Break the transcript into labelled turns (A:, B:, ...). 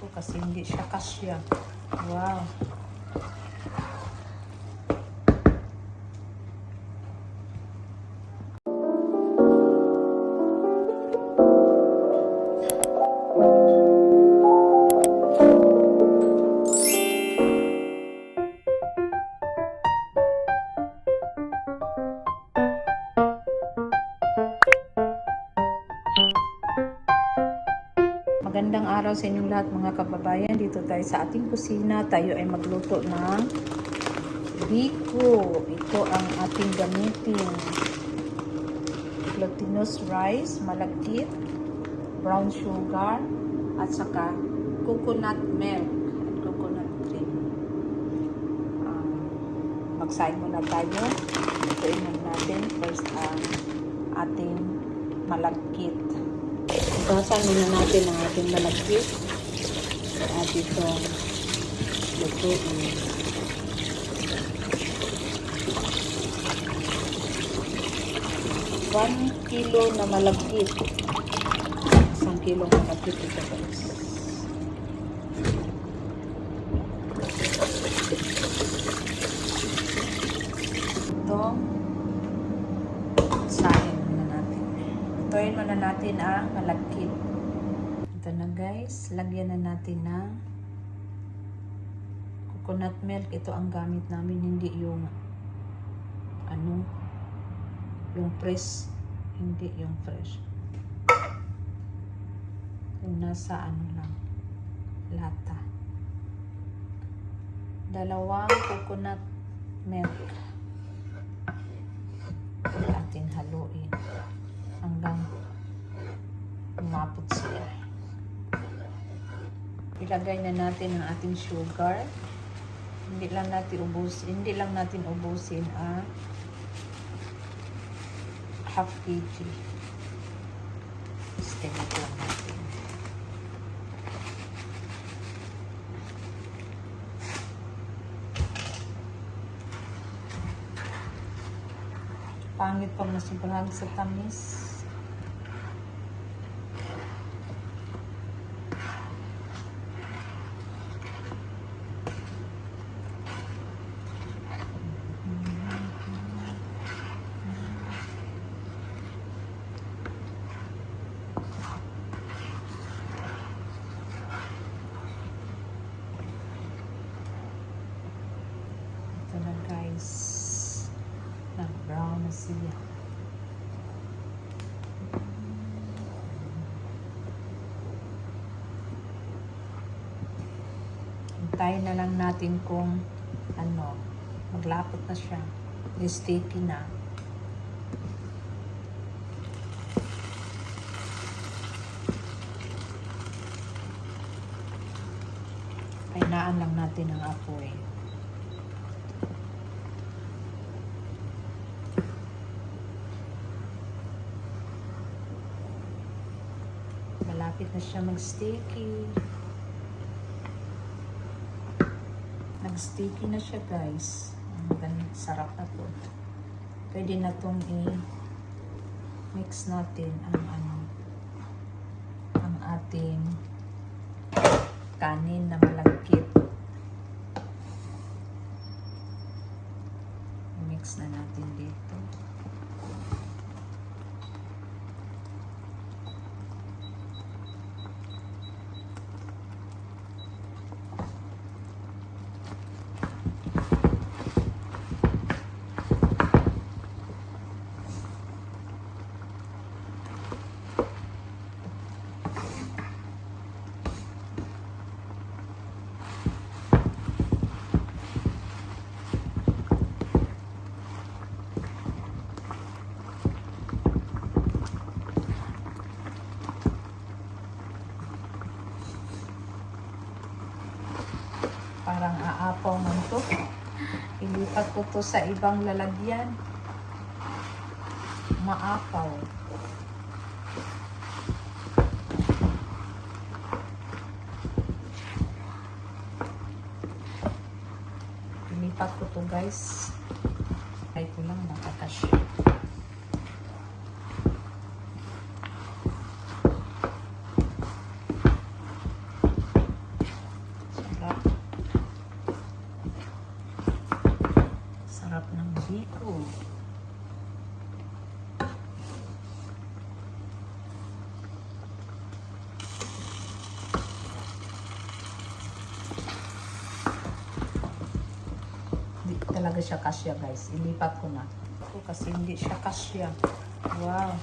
A: ko kasi hindi siya kasya. Wow. Magandang araw sa inyong lahat mga kababayan. Dito tayo sa ating kusina. Tayo ay magluto ng biko. Ito ang ating gamitin. Glutinous rice, malagkit, brown sugar, at saka coconut milk at coconut cream. Um, magsaing muna tayo. Muna natin first ang ating malagkit. Basan muna natin ang ating malagkit at itong lutuin. One kilo na malagkit. Isang kilo na malagkit ito guys. Itong sahin muna natin. Lutuin muna natin ang malagkit. Ito na guys, lagyan na natin ng coconut milk. Ito ang gamit namin, hindi yung ano, yung fresh, hindi yung fresh. Yung nasa ano lang, lata. Dalawang coconut milk. Ating haluin umapot siya. Ilagay na natin ang ating sugar. Hindi lang natin ubus, hindi lang natin ubusin ang half kg. Estimate lang natin. Pangit pag nasubrahan sa tamis. Ito na guys. Nag-brown na siya. Hintayin na lang natin kung ano, maglapot na siya. Sticky na. Kainaan lang natin ang apoy. Malapit na siya mag-sticky. Nag-sticky na siya guys. Ang sarap na po. Pwede na itong i-mix natin ang ano ang ating kanin na malagkit. I-mix na natin dito. Parang aapaw man to. Ilipat ko to sa ibang lalagyan. Maapaw. Ilipat ko to guys. Ay ko lang makakasya. Sarap ng biko. Hindi talaga siya kasya guys. Ilipat ko na. Kasi hindi siya kasya. Wow.